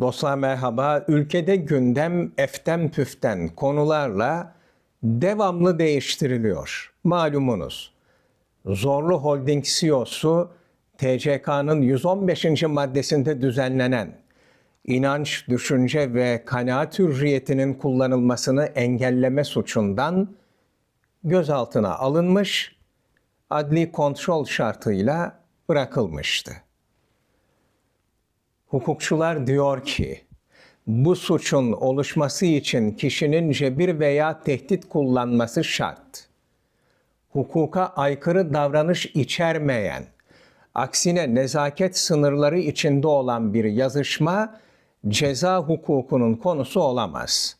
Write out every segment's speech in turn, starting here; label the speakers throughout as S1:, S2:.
S1: Dostlar merhaba. Ülkede gündem eften püften konularla devamlı değiştiriliyor. Malumunuz. Zorlu Holding CEO'su TCK'nın 115. maddesinde düzenlenen inanç, düşünce ve kanaat hürriyetinin kullanılmasını engelleme suçundan gözaltına alınmış, adli kontrol şartıyla bırakılmıştı. Hukukçular diyor ki, bu suçun oluşması için kişinin cebir veya tehdit kullanması şart. Hukuka aykırı davranış içermeyen, aksine nezaket sınırları içinde olan bir yazışma ceza hukukunun konusu olamaz.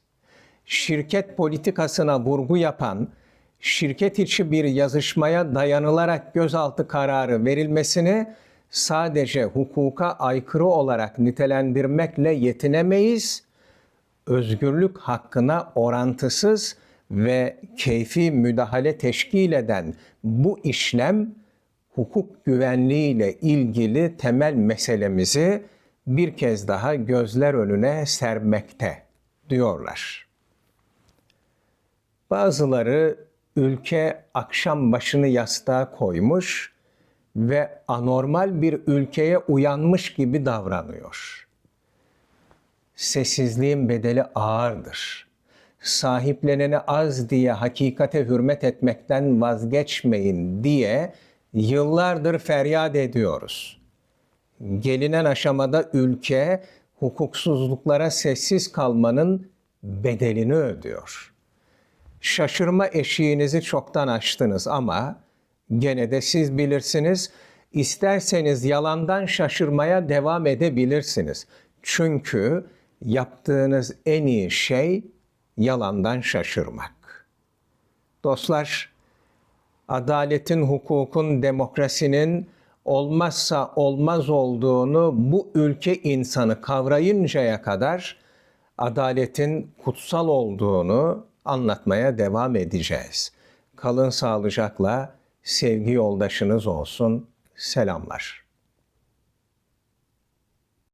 S1: Şirket politikasına vurgu yapan, şirket içi bir yazışmaya dayanılarak gözaltı kararı verilmesini sadece hukuka aykırı olarak nitelendirmekle yetinemeyiz. Özgürlük hakkına orantısız ve keyfi müdahale teşkil eden bu işlem hukuk güvenliği ile ilgili temel meselemizi bir kez daha gözler önüne sermekte diyorlar. Bazıları ülke akşam başını yastığa koymuş ve anormal bir ülkeye uyanmış gibi davranıyor. Sessizliğin bedeli ağırdır. Sahipleneni az diye hakikate hürmet etmekten vazgeçmeyin diye yıllardır feryat ediyoruz. Gelinen aşamada ülke hukuksuzluklara sessiz kalmanın bedelini ödüyor. Şaşırma eşiğinizi çoktan aştınız ama gene de siz bilirsiniz. İsterseniz yalandan şaşırmaya devam edebilirsiniz. Çünkü yaptığınız en iyi şey yalandan şaşırmak. Dostlar, adaletin, hukukun, demokrasinin olmazsa olmaz olduğunu bu ülke insanı kavrayıncaya kadar adaletin kutsal olduğunu anlatmaya devam edeceğiz. Kalın sağlıcakla sevgi yoldaşınız olsun. Selamlar.